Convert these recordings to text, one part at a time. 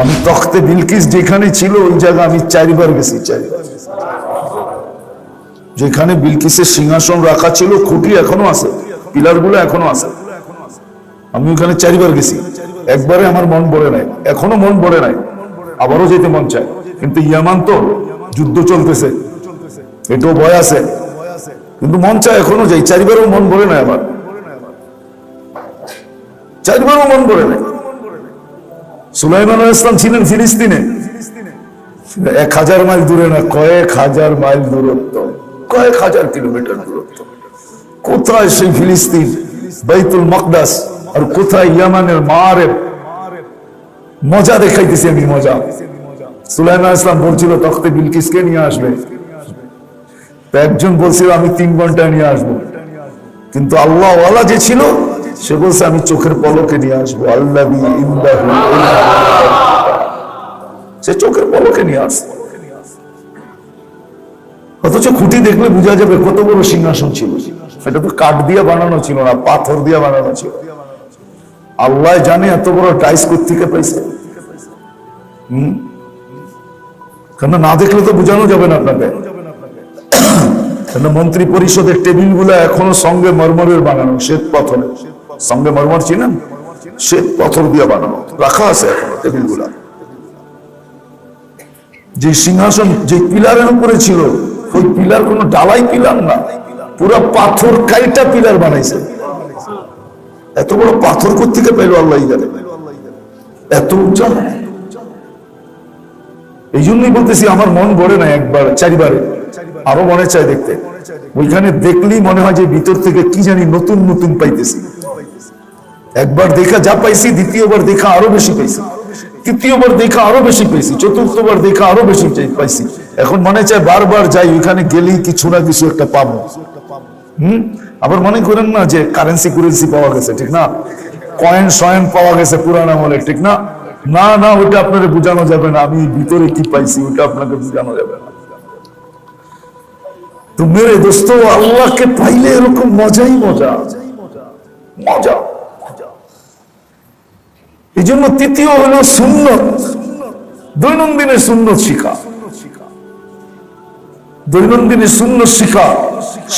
আমি তখতে বিলকিস যেখানে ছিল, ওই জায়গা আমি চারিবার গেছি, চারিবার যেখানে বিলকিসের সিংহাসন রাখা ছিল, খুঁটি এখনও আছে পিলারগুলো এখনও আছে। আমি ওখানে চারিবার গেছি। একবারে আমার মন ভরে নাই, এখনও মন ভরে নাই। আবারও যেতে মন চায়। কিন্তু ইয়ামান তো যুদ্ধ চলতেছে, এটাও ভয় আছে। কিন্তু মন চায় এখনও যাই, চারিবারও মন ভরে নাই আমার। চারিবারও মন ভরে নাই। সুলাইমান ইসলাম ছিলেন ফিলিস্তিনে। এক হাজার মাইল দূরে না, কয়েক হাজার মাইল দূরত্ব, কয়েক হাজার কিলোমিটার দূরত্ব। কোথায় সেই ফিলিস্তিন? বাইতুল মকদাস। আর কোথায় ইয়ামানের মারে মজা দেখাইতেছি আমি, মজা। সুলাইমান ইসলাম বলছিল, তখতে বিলকিসকে নিয়ে আসবে? একজন বলছিল, আমি তিন ঘণ্টা নিয়ে আসব। কিন্তু আল্লাহ ওয়ালা যে ছিল সে বলছে, আমি চোখের পলকে নিয়ে আসব। আল্লাহ সে চোখের পলকে নিয়ে আসব অথচ খুঁটি দেখলে বোঝা যাবে কত বড় সিংহাসন ছিল। এটা তো কাঠ দিয়ে বানানো ছিল না, পাথর দিয়ে বানানো ছিল। আল্লাহ জানে এত বড় টাইস থেকে পাইছে। কেন না দেখলে তো বোঝানো যাবে না আপনাকে। কেন মন্ত্রী পরিষদের টেবিলগুলা এখনও সঙ্গে মরমরের বানানো, শ্বেত পাথরের। সঙ্গে মরমর চিনেন? শ্বেত পাথর দিয়ে বানানো। রাখা আছে এখনও টেবিলগুলা যে সিংহাসন, যে পিলারের উপরে ছিল, ওই পিলার কোনো ডালাই পিলার না। পুরো পাথর কাইটা পিলার বানাইছে। এত বড় পাথর কোথেকে পেল আল্লাহ এত উঁচা এই জন্যই বলতেছি, আমার মন ভরে না একবার, চারিবারে। আরও মনে চায় দেখতে। ওইখানে দেখলেই মনে হয় যে ভিতর থেকে কি জানি নতুন নতুন পাইতেছি। একবার দেখা যা পাইছি, দ্বিতীয়বার দেখা আরও বেশি পাইছি। তৃতীয়বার দেখা আরও বেশি পেয়েছি চতুর্থবার দেখা আরও বেশি পাইছি। এখন মনে চায় বারবার যাই, ওইখানে গেলেই কিছু না কিছু একটা পাবো। হম? আবার মনে করেন না যে কারেন্সি কুরেন্সি পাওয়া গেছে, ঠিক না? কয়েন সয়েন পাওয়া গেছে পুরান আমলে, ঠিক না? না না ওটা আপনাকে বোঝানো যাবে না, আমি ভিতরে কি পাইছি ওটা আপনাকে বোঝানো যাবে না। তো মেরে দোস্ত, আল্লাহকে পাইলে এরকম মজাই মজা। মজা। এই জন্য তৃতীয় হলো সুন্নত। দৈনন্দিনের সুন্নত শিখা দৈনন্দিনের সুন্নত শিখা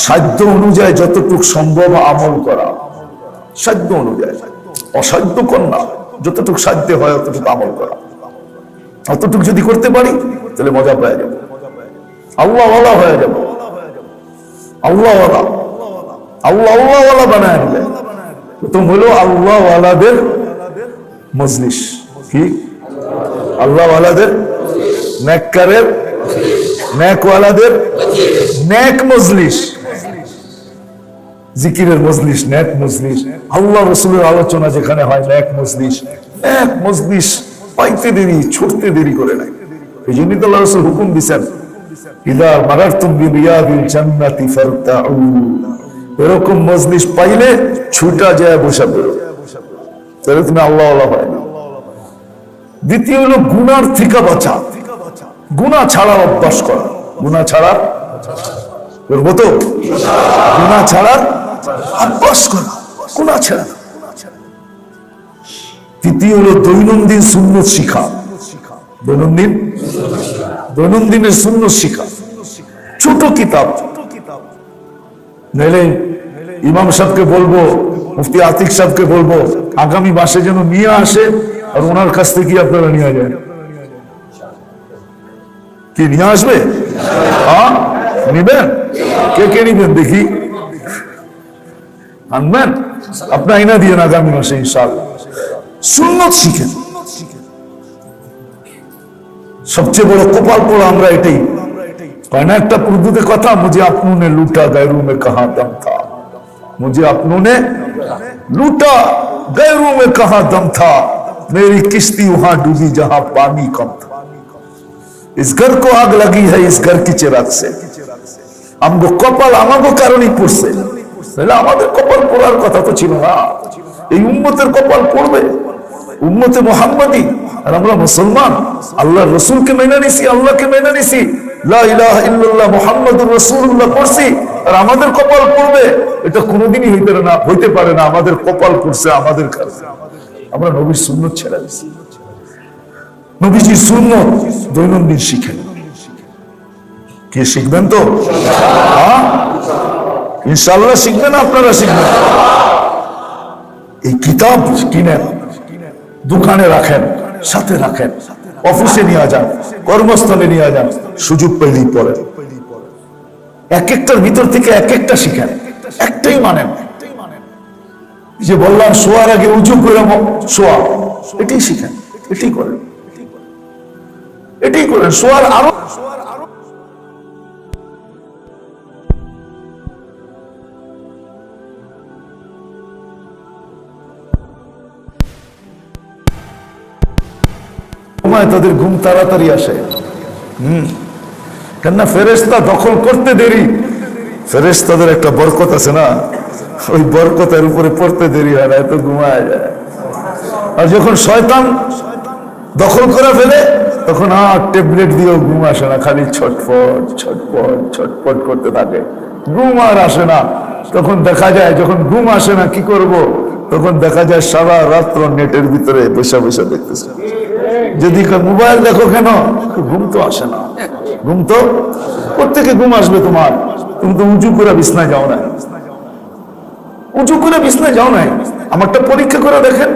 সাধ্য অনুযায়ী যতটুক সম্ভব আমল করা। সাধ্য অনুযায়ী। অসাধ্য কন্যা, যতটুক সাধ্য হয় অতটুকু আমল করা। অতটুক যদি করতে পারি, তাহলে মজা পাওয়া যাবে। আল্লাহ হয়ে যাবে। আল্লাহ আল্লাহ আল্লাহ বানায় নিলে প্রথম হলো আল্লাহ মজলিস কি? আল্লাহ ওয়ালাদের নেককারের, নেকওয়ালাদের নেক মজলিস। জিকিরের মজলিস, নেক মজলিস। আল্লাহ রসুলের আলোচনা যেখানে হয়, নেক মজলিস। নেক মজলিস পাইতে দেরি, ছুটতে দেরি করে নাই। এই জন্যই তো আল্লাহ রসুল হুকুম দিচ্ছেন ইদা মারারতুম বিরিয়াদিল জান্নাতি এরকম মজলিস পাইলে ছুটা যায় বসা বেরো দ্বিতীয় হলো গুনার থেকে বাঁচা। ছাড়ার অভ্যাস করা। গুণা ছাড়া করব তো? ছাড়ার অভ্যাস করা। ছাড়া। তৃতীয় হলো দৈনন্দিন শূন্য শিখা। দৈনন্দিন? দৈনন্দিনের শূন্য শিখা। ছোট কিতাব। ইমাম সাহেবকে বলব মুফতি আতিক সাহেবকে বলবো আগামী মাসে যেন নিয়ে আসে আর ওনার কাছ থেকে আপনারা নিয়ে যায় কি নিয়ে আসবে হ্যাঁ নিবেন কে কে নিবেন দেখি আনবেন আপনার আইনা দিয়ে আগামী মাসে ইনশাআল্লাহ সুন্নত শিখেন সবচেয়ে বড় কপাল পড়া আমরা এটাই কয়না একটা পূর্বতে কথা মুঝে আপনুনে লুটা গায়রু মে কাহা দাম থা मुझे अपनों ने लूटा गैरू में कहा दम था मेरी किश्ती वहां डूबी जहां पानी कम था इस घर को आग लगी है इस घर की चिराग से আমগো কপাল আমাগো কারণেই পড়ছে নাহলে আমাদের কপাল পড়ার কথা তো ছিল না এই উম্মতের কপাল পড়বে উম্মতে মোহাম্মদী আর আমরা মুসলমান আল্লাহ রসুলকে মেনে নিছি আল্লাহকে মেনে নিছি লা ইলাহা ইল্লাল্লাহ মুহাম্মাদুর রাসূলুল্লাহ পড়ছি আর আমাদের কপাল পড়বে। এটা কোনোদিনই হইতে না, হইতে পারে না। আমাদের কপাল পড়ছে আমাদের কাছে। আমরা নবীর সুন্নত ছেড়ে দিছি নবীজির শূন্য দৈনন্দিন শিখেন কে শিখবেন তো? হ্যাঁ? ইনশাল্লাহ শিখবেন, আপনারা শিখবেন। এই কিতাব কিনেন, দোকানে রাখেন, সাথে রাখেন, অফিসে নিয়ে যান, কর্মস্থলে নিয়ে যান, সুযোগ পেলেই পড়েন। এক একটার ভিতর থেকে এক একটা শিখেন, একটাই মানেন। যে বললাম, শোয়ার আগে উঁচু করে শোয়া, এটাই শিখেন, এটাই করেন। এটাই করেন, শোয়ার আরও তাদের ঘুম তাড়াতাড়ি আসে। হম। কেননা ফেরেস্তা দখল করতে দেরি। ফেরেস্তাদের একটা বরকত আছে না? ওই বরকতের উপরে পড়তে দেরি হয় না, এত ঘুমায় যায়। আর যখন শয়তান দখল করে ফেলে, তখন আর ট্যাবলেট দিয়েও ঘুম আসে না, খালি ছটফট ছটফট ছটফট করতে থাকে। ঘুম আর আসে না। তখন দেখা যায়, যখন ঘুম আসে না, কি করব? তখন দেখা যায় সারা রাত্র নেটের ভিতরে বসে বসে দেখতেছে। যদি মোবাইল দেখো কেন? ঘুম তো আসে না। ঘুম তো প্রত্যেকে ঘুম আসবে তোমার। তুমি তো উঁচু করে বিছনায় যাও না উঁচু করে বিছনায় যাও নাই। আমারটা পরীক্ষা করে দেখেন।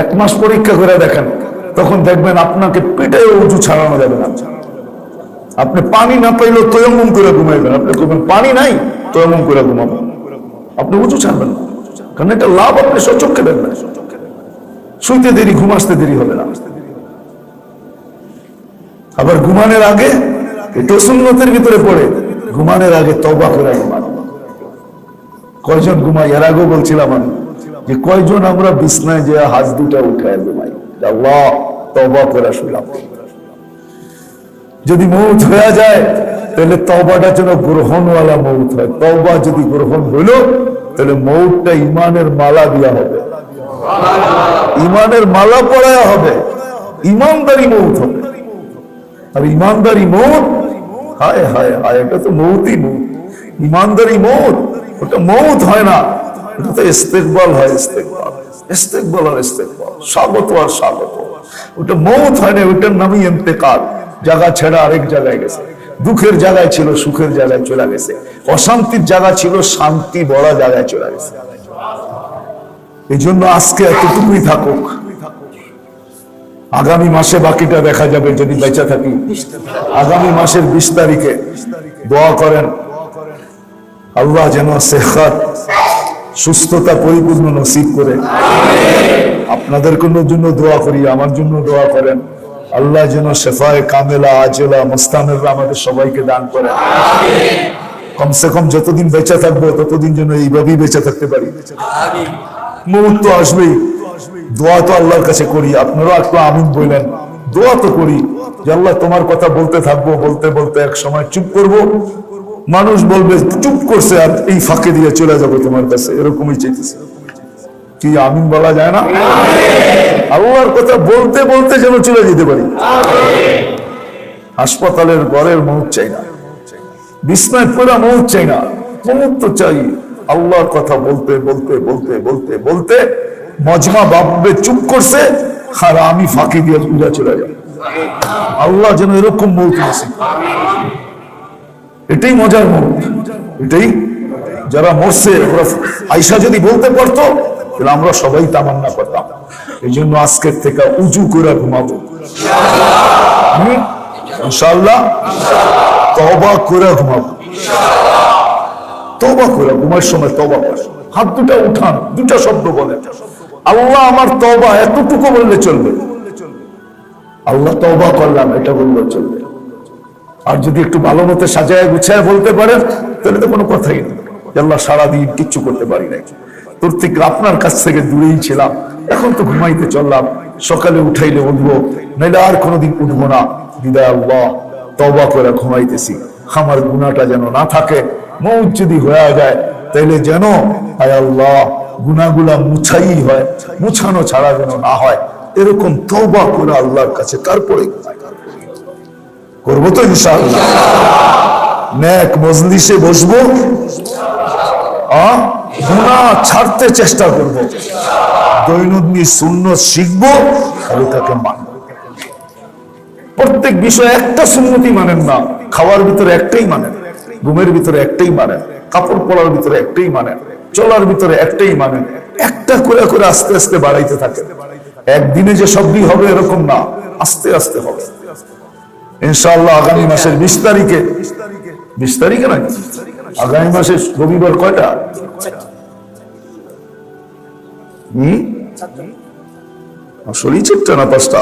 এক মাস পরীক্ষা করে দেখেন। তখন দেখবেন আপনাকে পেটে উঁচু ছাড়ানো যাবে না। আপনি পানি না পাইলেও তয়মুম করে ঘুমাইবেন। আপনি করবেন পানি নাই, তয়মুম করে ঘুমাবেন আপনি উঁচু ছাড়বেন না। কারণ এটা লাভ আপনি সচক্ষে দেখবেন। শুইতে দেরি, ঘুম আসতে দেরি হবে না। আবার ঘুমানোর আগে এটাও সুন্নতের ভিতরে পড়ে। ঘুমানোর আগে তবা করে ঘুমানো। কয়জন ঘুমাই এর আগেও বলছিলাম আমি যে কয়জন আমরা বিছনায় যে হাত দুটা উঠায় ঘুমাই। তবা করে শুলাম যদি মৌত হয়ে যায়, তাহলে তবাটা যেন গ্রহণওয়ালা মৌত হয়। তবা যদি গ্রহণ হইল, তাহলে মৌতটা ইমানের মালা দেওয়া হবে। ইমানের মালা পড়ায়া হবে। ইমানদারি মৌত হবে। আর ইমানদারি মৌত হায় হায় হায়, এটা তো মৌতই মৌত ইমানদারি মৌত ওটা মৌত হয় না, এটা তো ইস্তেকবাল হয়, ইস্তেকবাল। ইস্তেকবাল আর ইস্তেকবাল, স্বাগত আর স্বাগত। ওটা মৌত হয় না, ওটার নামই ইন্তেকাল। জায়গা ছেড়া আরেক জায়গায় গেছে। দুঃখের জায়গায় ছিল, সুখের জায়গায় চলে গেছে। অশান্তির জায়গা ছিল, শান্তি বড় জায়গায় চলে গেছে। এই জন্য আজকে এতটুকুই থাকুক। আগামী মাসে বাকিটা দেখা যাবে যদি বেঁচে থাকি। আগামী মাসের বিশ তারিখে দোয়া করেন। আল্লাহ যেন সেখাত সুস্থতা পরিপূর্ণ নসিব করে। আপনাদের কোনো জন্য দোয়া করি, আমার জন্য দোয়া করেন। আল্লাহ যেন শেফায় কামেলা, আজেলা মোস্তামেররা আমাদের সবাইকে দান করে কমসে কম যতদিন বেঁচে থাকব, ততদিন যেন এইভাবেই বেঁচে থাকতে পারি। মুহূর্ত আসবেই। দোয়া তো আল্লাহর কাছে করি, আপনারাও একটু আমিন বললেন দোয়া তো করি যে আল্লাহ তোমার কথা বলতে থাকব, বলতে বলতে এক সময় চুপ করব। মানুষ বলবে, চুপ করছে আর এই ফাঁকে দিয়ে চলে যাব তোমার কাছে। এরকমই চাইতেছে। কি আমিন বলা যায় না? আল্লাহর কথা বলতে বলতে যেন চলে যেতে পারি। হাসপাতালের ঘরের মৌত চাই না। বিছনায় পুরা মৌত চাই না। মৌত চাই আল্লাহর কথা বলতে বলতে বলতে বলতে বলতে মজমা বাববে চুপ করছে, আর আমি ফাঁকি দিয়ে উড়া চলে যাব আল্লাহ যেন এরকম মৌত নসিব এটাই মজার মৌত। এটাই যারা মরছে আইসা যদি বলতে পারতো, তাহলে আমরা সবাই তামান্না করতাম। এই জন্য আজকের থেকে উঁচু করে ঘুমাবো। হুম? ইনশাআল্লাহ? তবা করে ঘুমাবো। তবা করে, ঘুমার সময় তবা করে। হাত দুটা উঠান, দুটা শব্দ বলেন। আল্লাহ আমার তবা এতটুকু বললে চলবে। আল্লাহ তবা করলাম, এটা বললে চলবে। আর যদি একটু ভালো মতো সাজায় গুছায় বলতে পারেন, তাহলে তো কোনো কথাই নেই। আল্লাহ সারাদিন কিচ্ছু করতে পারি নাই। তোর থেকে আপনার কাছ থেকে দূরেই ছিলাম। এখন তো ঘুমাইতে চললাম। সকালে উঠাইলে উঠবো। নাইলে আর কোনোদিন উঠবো না। বিদায় আল্লাহ তবা করে ঘুমাইতেছি। আমার গুণাটা যেন না থাকে মৌত যদি হয়ে যায়, তাইলে যেন, আয় আল্লাহ গুনাগুলা মুছাই হয়, মুছানো ছাড়া যেন না হয়। এরকম তবা করে আল্লাহর কাছে তারপরে করব তো ইনশাআল্লাহ। ন্যাক মজলিসে বসবো? গুনাহ ছাড়তে চেষ্টা করব। দৈনন্দিন শূন্য শিখব আর তাকে মানব প্রত্যেক বিষয়ে একটা সুন্নতি মানেন না। খাওয়ার ভিতরে একটাই মানেন, ঘুমের ভিতরে একটাই মানেন, কাপড় পরার ভিতরে একটাই মানেন। চলার ভিতরে একটাই মানেন একটা করে করে আস্তে আস্তে বাড়াইতে থাকে। একদিনে যে সবই হবে এরকম না, আস্তে আস্তে হবে। ইনশাআল্লাহ আগামী মাসের বিশ তারিখে বিশ তারিখে নাকি আগামী মাসের রবিবার কয়টা? আসলেই চারটা না পাঁচটা?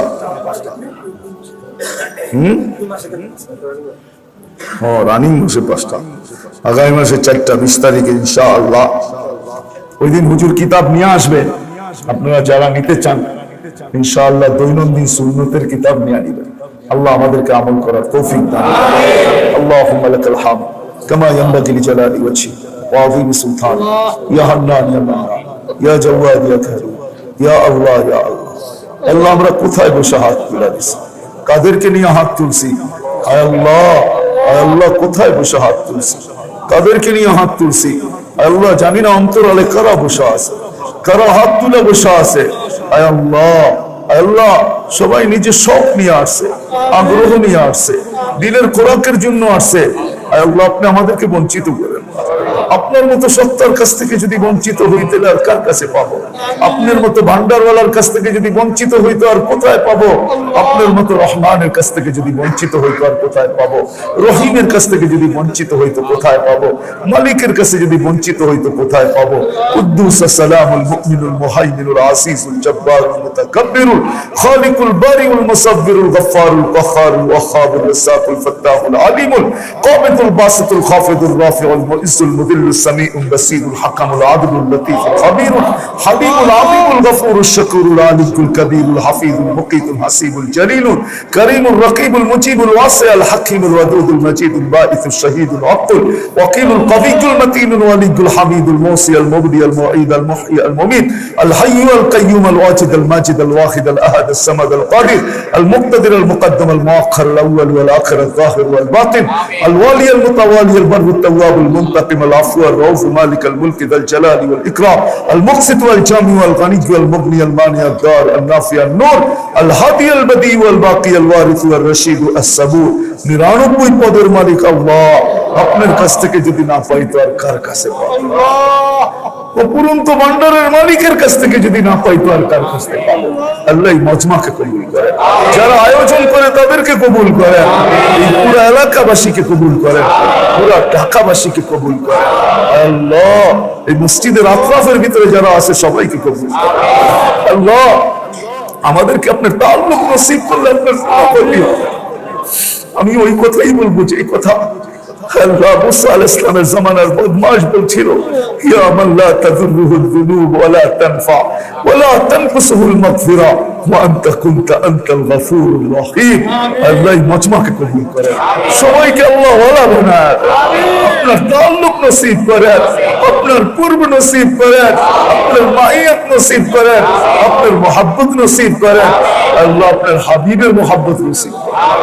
হম? রানিং মাসে পাঁচটা। আগামী মাসে চারটা, বিশ তারিখে ইনশাআল্লাহ। ওই দিন হুজুর কিতাব নিয়ে আসবে। আপনারা যারা নিতে চান, ইনশাআল্লাহ দৈনন্দিন সুন্নতের কিতাব নিয়ে আনিবেন। আল্লাহ আমাদেরকে আমল করার তৌফিক দান আল্লাহুম্মা লাকাল হামদ কামা ইয়ানবাগি লিজালালি ওয়াজহি ওয়া আযীম সুলতান। ইয়া হান্নান, ইয়া মান্নান ইয়া জাওয়াদ, ইয়া কারীম ইয়া আল্লাহ ইয়া আল্লাহ। আল্লাহ, আমরা কোথায় বসে হাত তুলে দিছি? কাদেরকে নিয়ে হাত তুলছি? আয় আল্লাহ আয় আল্লাহ, কোথায় বসে হাত তুলছি? কাদেরকে নিয়ে হাত তুলছি? আল্লাহ জানি না অন্তরালে কারা বসা আছে, কারা হাত তুলে বসা আছে আল্লাহ আল্লাহ, সবাই নিজে শখ নিয়ে আসছে, আগ্রহ নিয়ে আসছে দিনের খোরাকের জন্য আসছে আল্লাহ, আপনি আমাদেরকে বঞ্চিত করেন না। আপনার মতো সত্তার কাছ থেকে যদি বঞ্চিত হইতে আর কার কাছে পাবো? আপনার মতো ভান্ডারওয়ালার কাছ থেকে যদি বঞ্চিত হইতে আর কোথায় পাবো? আপনার মতো রহমানের কাছ থেকে যদি বঞ্চিত হইতে আর কোথায় পাবো? রহিমের কাছ থেকে যদি বঞ্চিত হইতো কোথায় পাবো? মালিকের কাছে যদি বঞ্চিত হইতো কোথায় পাবো? উদ্দুস সালামুল মুমিনুল মুহাইমিনুল আসিসুল জব্বারুল মুতাকাব্বিরুল খালিকুল বারিউল মুসাব্বিরুল গফফারুল কহারুল ওয়াহাবুল রাসাকুল ফাত্তাহুল আলিমুল কাবিতুল বাসিতুল খাফিদুর রাফিউল মুইজুল মুদির المذل السميع البصير الحكم العدل اللطيف الخبير؟ حبيب العظيم الغفور الشكور العالم الكبير الحفيظ المقيت الحسيب الجليل كريم الرقيب المجيب الواسع الحكيم الودود المجيد البائث الشهيد العقل وكيل القوي المتين الولي الحميد الموصي المبدي المعيد المحيي المميت الحي القيوم الواجد الماجد الواحد الأحد الصمد القادر المقتدر المقدم المؤخر الأول والآخر الظاهر والباطن الوالي المتوالي البر التواب المنتقم العفو الرؤوف مالك الملك ذا الجلال والاكرام المقسط والجامع والغني والمغني المانع الدار النافع النور الهادي البديع والباقي الوارث والرشيد الصبور নিরানব্বই পদের মালিক আল্লাহ আপনার কাছ থেকে যদি না পাই তো আর কার কাছে পাবো অপুরন্ত ভান্ডারের মালিকের কাছ থেকে যদি না পাই তো আর কার কাছ থেকে আল্লাহ মজমাকে কবুল করে। যারা আয়োজন করে তাদেরকে কবুল করে। এই পুরো এলাকাবাসীকে কবুল করে। পুরো ঢাকাবাসীকে কবুল করে। আল্লাহ, এই মসজিদের আত্রাফের ভিতরে যারা আছে সবাইকে কবুল করে। আল্লাহ, আমাদেরকে আপনার তাল্লুক নসিব করলে আপনার আমি ওই কথাই বলব যে এই কথা আল্লাহ মুসা আলাইহিস সালামের জামানার বদমাশ বলছিল, ইয়া মান লা বানায় আপনার তাল্লুক নসিব করেন, আপনার পূর্ব নসিব করেন, আপনার মাইয়াত নসিব করেন, আপনার মোহাব্বত নসিব করেন। আল্লাহ আপনার হাবিবের মোহাব্বত নসিব করেন।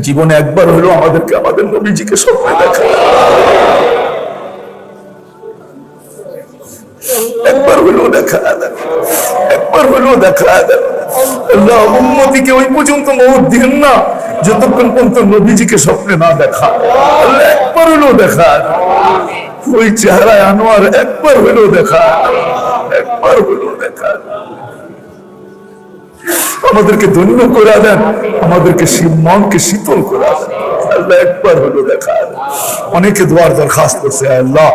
জীবনে একবার হলো আমাদেরকে, আমাদের নবীজিকে স্বপ্নে দেখা। একবার হলো দেখা। একবার হলো দেখা। আল্লাহ উম্মতিকে ওই পর্যন্ত মৌত না, যতক্ষণ পর্যন্ত নবীজিকে স্বপ্নে না দেখা। একবার হলো দেখা। ওই চেহারায় আনোয়ার একবার হলো দেখা। একবার হলো দেখা। আমাদেরকে ধন্য করে দেন, আমাদেরকে মনকে শীতল করে আল্লাহ একবার হলো দেখা। অনেকে দোয়ার দরখাস্ত করছে, আল্লাহ,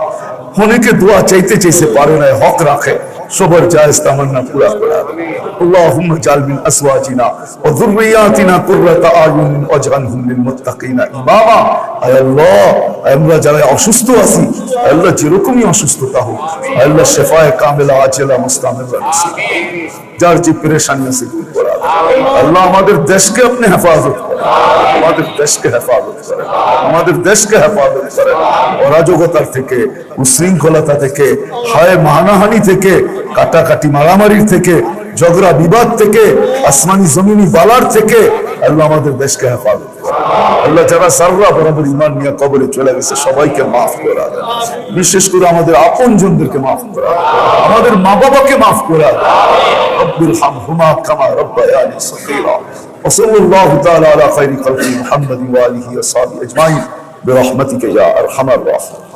অনেকে দোয়া চাইতে চাইতে পারে না হক রাখে সবার জায়েজ তামান্না পুরা করে দেন। اللهم اجعل من ازواجنا وذرياتنا قرة اعين واجعلهم للمتقين اماما আয় আল্লাহ আমরা যারা অসুস্থ আছি আল্লাহ যেরকমই অসুস্থতা হোক আল্লাহ শেফায়ে কামেলা আজেলা মুস্তামিলা নসিব যার যে পেরেশানি আছে দূর করা আল্লাহ আমাদের দেশকে আপনি হেফাজত আমাদের দেশকে হেফাজত করেন। আমাদের দেশকে হেফাজত করেন। অরাজকতার থেকে, উশৃঙ্খলতা থেকে, হায় মাহানাহানি থেকে, কাটাকাটি মারামারির থেকে, ঝগড়া বিবাদ থেকে, আসমানি জমিনি বালার থেকে আল্লাহ আমাদের দেশকে হেফাজত আল্লাহ যারা সাররা বরাবর ইমান নিয়ে কবরে চলে গেছে সবাইকে মাফ করা দেন বিশেষ করে আমাদের আপন জনদেরকে মাফ করা দেন। আমাদের মা বাবাকে মাফ করা দেন। রব্বির হামহুমা কামা রব্বায়ানি সগীরা وصلى الله تعالى على خير خلق محمد وآله وصحبه أجمعين برحمتك يا أرحم الراحمين